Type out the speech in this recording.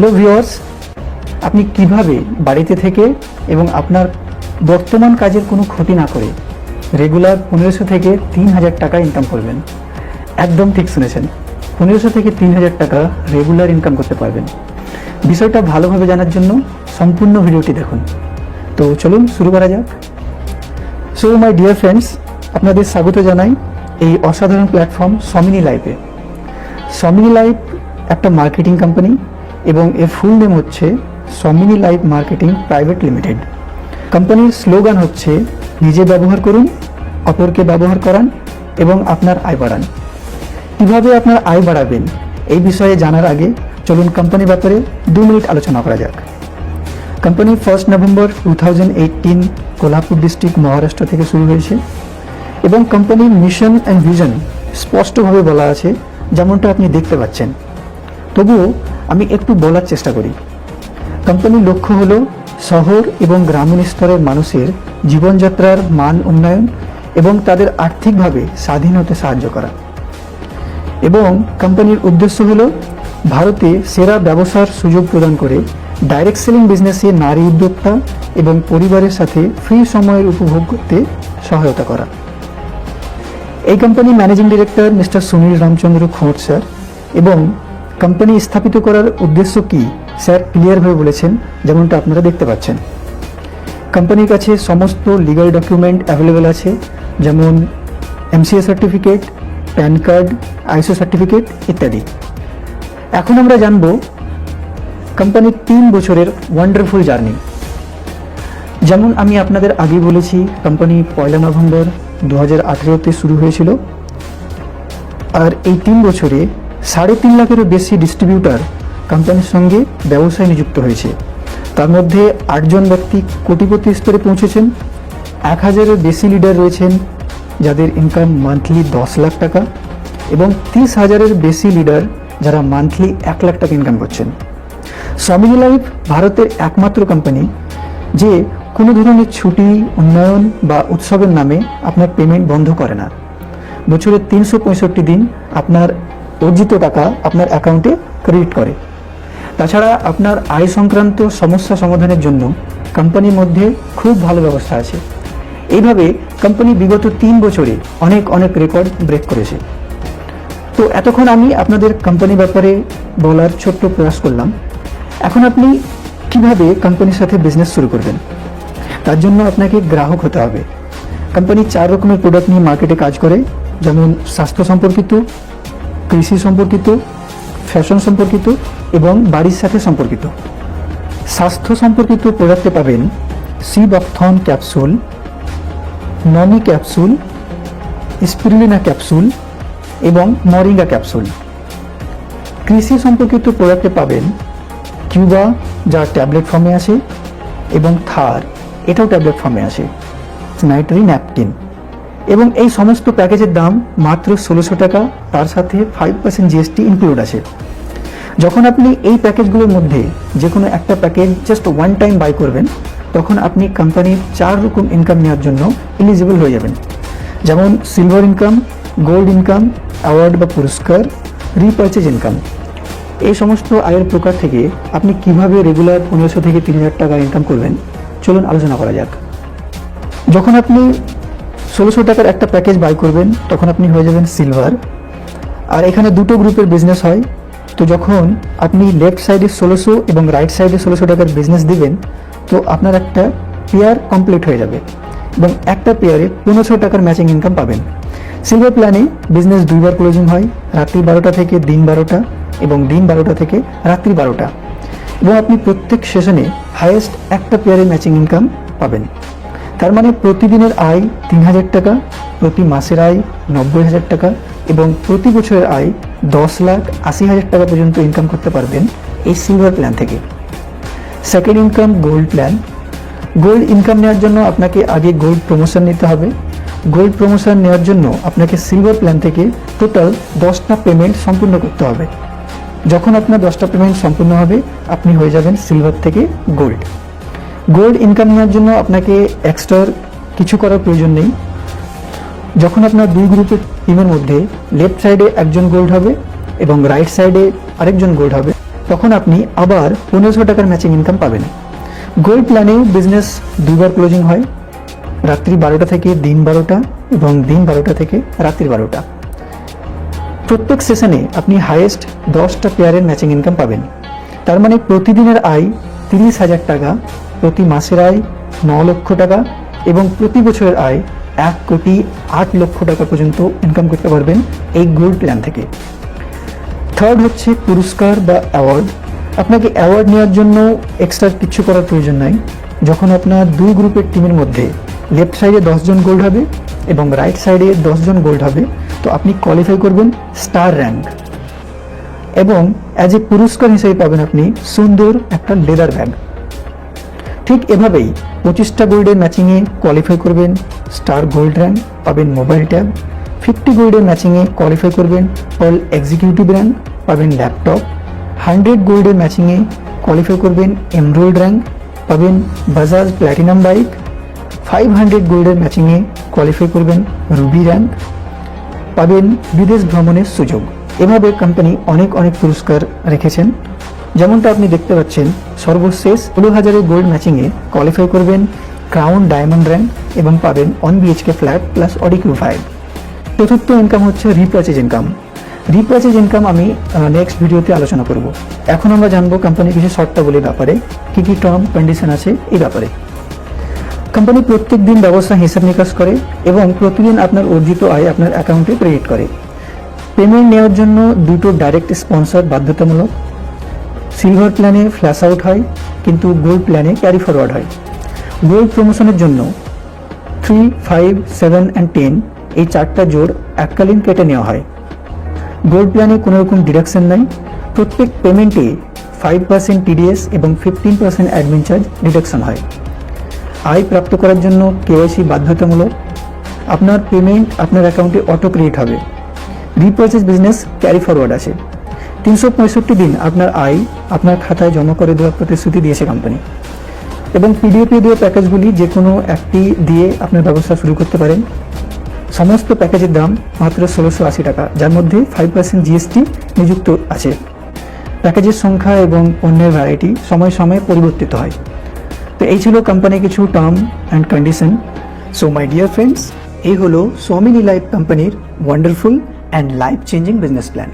Hello viewers আপনি কীভাবে বাড়িতে থেকে এবং আপনার বর্তমান কাজের কোনো ক্ষতি না করে রেগুলার পনেরোশো থেকে তিন হাজার টাকা ইনকাম করবেন? একদম ঠিক শুনেছেন। পনেরোশো থেকে তিন হাজার টাকা রেগুলার ইনকাম করতে পারবেন। বিষয়টা ভালোভাবে জানার জন্য সম্পূর্ণ ভিডিওটি দেখুন। তো চলুন শুরু করা যাক। সো মাই ডিয়ার ফ্রেন্ডস আপনাদের স্বাগত জানাই এই অসাধারণ প্ল্যাটফর্ম সমিনি লাইভে সমিনি লাইফ একটা মার্কেটিং কোম্পানি এবং এর ফুল নেম হচ্ছে Somini life marketing private limited কোম্পানির স্লোগান হচ্ছে, নিজে ব্যবহার করুন, অপরকে ব্যবহার করান এবং আপনার আয় বাড়ান। কীভাবে আপনার আয় বাড়াবেন, এই বিষয়ে জানার আগে চলুন কোম্পানির ব্যাপারে দু মিনিট আলোচনা করা যাক। Company first November two thousand eighteen Kolhapur district Maharashtra থেকে শুরু হয়েছে এবং কোম্পানির মিশন অ্যান্ড ভিশন স্পষ্টভাবে বলা আছে, যেমনটা আপনি দেখতে পাচ্ছেন। তবুও আমি একটু বলার চেষ্টা করি। কোম্পানির লক্ষ্য হল শহর এবং গ্রামীণ স্তরের মানুষের জীবনযাত্রার মান উন্নয়ন এবং তাদের আর্থিকভাবে স্বাধীন হতে সাহায্য করা। এবং কোম্পানির উদ্দেশ্য হল ভারতে সেরা ব্যবসার সুযোগ প্রদান করে ডাইরেক্ট সেলিং বিজনেসে নারী উদ্যোক্তা এবং পরিবারের সাথে ফ্রি সময়ের উপভোগ করতে সহায়তা করা। এই company managing director mister Sunil Ramchandra Khot sir এবং কোম্পানি স্থাপিত করার উদ্দেশ্য কি? স্যার ক্লিয়ারভাবে বলেছেন, যেমনটা আপনারা দেখতে পাচ্ছেন। কোম্পানির কাছে সমস্ত লিগাল ডকুমেন্ট অ্যাভেলেবেল আছে, যেমন MCA certificate PAN card ISO certificate ইত্যাদি। এখন আমরা জানব কোম্পানির তিন বছরের ওয়ান্ডারফুল জার্নি যেমন আমি আপনাদের আগে বলেছি কোম্পানি পয়লা নভেম্বর দু হাজার শুরু হয়েছিল। আর এই তিন বছরে সাড়ে তিন লাখেরও বেশি ডিস্ট্রিবিউটার কোম্পানির সঙ্গে ব্যবসায় নিযুক্ত হয়েছে। তার মধ্যে আটজন ব্যক্তি কোটিপতি স্তরে পৌঁছেছেন। এক হাজারের বেশি লিডার রয়েছেন, যাদের ইনকাম মান্থলি দশ লাখ টাকা এবং তিরিশ হাজারের বেশি লিডার যারা মান্থলি এক লাখ টাকা ইনকাম করছেন। সমিনি লাইফ ভারতের একমাত্র কোম্পানি যে কোনো ধরনের ছুটি, উন্নয়ন বা উৎসবের নামে আপনার পেমেন্ট বন্ধ করে না। বছরের তিনশো পঁয়ষট্টি দিন আপনার অর্জিত টাকা আপনার অ্যাকাউন্টে ক্রেডিট করে। তাছাড়া আপনার আয় সংক্রান্ত সমস্যা সমাধানের জন্য কোম্পানির মধ্যে খুব ভালো ব্যবস্থা আছে। এইভাবে কোম্পানি বিগত তিন বছরে অনেক অনেক রেকর্ড ব্রেক করেছে। তো এতক্ষণ আমি আপনাদের কোম্পানির ব্যাপারে বলার ছোট্ট প্রয়াস করলাম। এখন আপনি কীভাবে কোম্পানির সাথে বিজনেস শুরু করবেন? তার জন্য আপনাকে গ্রাহক হতে হবে। কোম্পানি চার রকমের প্রোডাক্ট নিয়ে মার্কেটে কাজ করে, যেমন স্বাস্থ্য সম্পর্কিত কৃষি সম্পর্কিত, ফ্যাশন সম্পর্কিত এবং বাড়ির সাথে সম্পর্কিত। স্বাস্থ্য সম্পর্কিত প্রোডাক্টে পাবেন sea buckthorn capsule, noni capsule, spirulina capsule এবং মরিঙ্গা ক্যাপসুল। কৃষি সম্পর্কিত প্রোডাক্টে পাবেন কিউবা, যা ট্যাবলেট ফর্মে আসে, এবং থার, এটাও ট্যাবলেট ফর্মে আছে স্নাইটারি ন্যাপকিন। এবং এই সমস্ত প্যাকেজের দাম মাত্র ষোলোশো টাকা, তার সাথে ফাইভ পার্সেন্ট জিএসটি ইনক্লুড আছে। যখন আপনি এই প্যাকেজগুলোর মধ্যে যে কোনো একটা package just one time buy করবেন, তখন আপনি কোম্পানির চার রকম ইনকাম নেওয়ার জন্য এলিজিবল হয়ে যাবেন। যেমন silver income gold income award বা পুরস্কার রিপার্চেজ ইনকাম এই সমস্ত আয়ের প্রকার থেকে আপনি কীভাবে রেগুলার পনেরোশো থেকে তিন হাজার টাকা ইনকাম করবেন, চলুন আলোচনা করা যাক। যখন আপনি ষোলোশো টাকার একটা প্যাকেজ বাই করবেন, তখন আপনি হয়ে যাবেন সিলভার আর এখানে দুটো গ্রুপের বিজনেস হয়। তো যখন আপনি লেফট সাইডে ষোলোশো এবং রাইট সাইডে ষোলোশো টাকার বিজনেস দিবেন, তো আপনার একটা পেয়ার কমপ্লিট হয়ে যাবে এবং একটা পেয়ারে পনেরোশো টাকার ম্যাচিং ইনকাম পাবেন। সিলভার প্ল্যানে বিজনেস দুইবার ক্লোজিং হয়, রাত্রি বারোটা থেকে দিন বারোটা এবং দিন বারোটা থেকে রাত্রি বারোটা। এবং আপনি প্রত্যেক সেশনে হায়েস্ট একটা পেয়ারে ম্যাচিং ইনকাম পাবেন। তার মানে প্রতিদিনের আয় তিন হাজার টাকা, প্রতি মাসের আয় নব্বই হাজার টাকা এবং প্রতি বছরের আয় দশ লাখ আশি হাজার টাকা পর্যন্ত ইনকাম করতে পারবেন এই সিলভার প্ল্যান থেকে। Second income gold plan gold income নেওয়ার জন্য আপনাকে আগে গোল্ড প্রমোশন নিতে হবে। গোল্ড প্রমোশন নেওয়ার জন্য আপনাকে সিলভার প্ল্যান থেকে টোটাল দশটা পেমেন্ট সম্পূর্ণ করতে হবে। যখন আপনার দশটা পেমেন্ট সম্পূর্ণ হবে, আপনি হয়ে যাবেন সিলভার থেকে গোল্ড গোল্ড ইনকাম নেওয়ার জন্য আপনাকে এক্সট্রা কিছু করার প্রয়োজন নেই। যখন আপনার দুই গ্রুপের টিমের মধ্যে লেফট সাইডে একজন গোল্ড হবে এবং রাইট সাইডে আরেকজন গোল্ড হবে, তখন আপনি আবার পনেরোশো টাকার ম্যাচিং ইনকাম পাবেন। গোল্ড প্ল্যানে বিজনেস দুইবার ক্লোজিং হয়, রাত্রি বারোটা থেকে দিন বারোটা এবং দিন বারোটা থেকে রাত্রি বারোটা। প্রত্যেক সেশনে আপনি হাইয়েস্ট দশটা পেয়ারের ম্যাচিং ইনকাম পাবেন। তার মানে প্রতিদিনের আয় তিরিশ হাজার টাকা প্রতি মাসের আয় ন লক্ষ টাকা এবং প্রতি বছরের আয় এক কোটি আট লক্ষ টাকা পর্যন্ত ইনকাম করতে পারবেন এই গোল্ড প্ল্যান থেকে। থার্ড হচ্ছে পুরস্কার বা অ্যাওয়ার্ড আপনাকে অ্যাওয়ার্ড নেওয়ার জন্য এক্সট্রা কিছু করার প্রয়োজন নাই। যখন আপনার দুই গ্রুপের টিমের মধ্যে লেফট সাইডে দশজন গোল্ড হবে এবং রাইট সাইডে দশজন গোল্ড হবে, তো আপনি কোয়ালিফাই করবেন স্টার র্যাঙ্ক এবং অ্যাজ এ পুরস্কার হিসেবে পাবেন আপনি সুন্দর একটা লেদার ব্যাগ ঠিক এভাবেই পঁচিশটা গোল্ডের ম্যাচিংয়ে কোয়ালিফাই করবেন স্টার গোল্ড র্যাঙ্ক পাবেন মোবাইল ট্যাব ফিফটি গোল্ডের ম্যাচিংয়ে কোয়ালিফাই করবেন অল এক্সিকিউটিভ র্যাঙ্ক পাবেন ল্যাপটপ হান্ড্রেড গোল্ডের ম্যাচিংয়ে কোয়ালিফাই করবেন এমরোল্ড র্যাঙ্ক পাবেন Bajaj platinum bike five hundred গোল্ডের ম্যাচিংয়ে কোয়ালিফাই করবেন রুবি র্যাঙ্ক পাবেন বিদেশ ভ্রমণের সুযোগ। এভাবে কোম্পানি অনেক অনেক পুরস্কার রেখেছেন। যেমনটা আপনি দেখতে পাচ্ছেন সর্বশেষ ষোলো হাজারের গোল্ড ম্যাচিংয়ে কোয়ালিফাই করবেন ক্রাউন ডায়মন্ড র্যাঙ্ক এবং পাবেন one BHK flat plus Audi Q five চতুর্থ ইনকাম হচ্ছে রিপার্চেজ ইনকাম রিপার্চেজ ইনকাম আমি নেক্সট ভিডিওতে আলোচনা করব। এখন আমরা জানব কোম্পানির কিছু শর্তাবলীর ব্যাপারে, কী কী টার্ম কন্ডিশন আছে এই ব্যাপারে। কোম্পানি প্রত্যেক দিন ব্যবস্থা হিসাব নিকাশ করে এবং প্রতিদিন আপনার অর্জিত আয় আপনার অ্যাকাউন্টে ক্রেডিট করে। পেমেন্ট নেওয়ার জন্য দুটো ডাইরেক্ট স্পন্সর বাধ্যতামূলক। সিলভার প্ল্যানে ফ্ল্যাশ আউট হয়, কিন্তু গোল্ড প্ল্যানে ক্যারি ফরওয়ার্ড হয়। গোল্ড প্রমোশনের জন্য three five seven and ten এই চারটা জোর এককালীন কেটে নেওয়া হয়। গোল্ড প্ল্যানে কোনো রকম ডিডাকশন নাই। প্রত্যেক পেমেন্টে ফাইভ পার্সেন্ট টিডিএস এবং fifteen percent admin charge deduction হয়। আয় প্রাপ্ত করার জন্য কেওয়াইসি বাধ্যতামূলক। আপনার পেমেন্ট আপনার অ্যাকাউন্টে অটো ক্রেডিট হবে। রিপার্চেস বিজনেস ক্যারি ফরওয়ার্ড আছে তিনশো পঁয়ষট্টি দিন আপনার আয় আপনার খাতায় জমা করে দেওয়ার প্রতিশ্রুতি দিয়েছে কোম্পানি এবং পিডিএফ দেওয়া প্যাকেজগুলি যে কোনো একটি দিয়ে আপনার ব্যবসা শুরু করতে পারেন। সমস্ত প্যাকেজের দাম মাত্র ষোলোশো আশি টাকা, যার মধ্যে ফাইভ পার্সেন্ট জিএসটি নিযুক্ত আছে। প্যাকেজের সংখ্যা এবং পণ্যের ভ্যারাইটি সময় সময়ে পরিবর্তিত হয়। তো এই ছিল কোম্পানির কিছু term and condition so my dear friends এই হলো সোমিনি লাইফ কোম্পানির wonderful and life changing business plan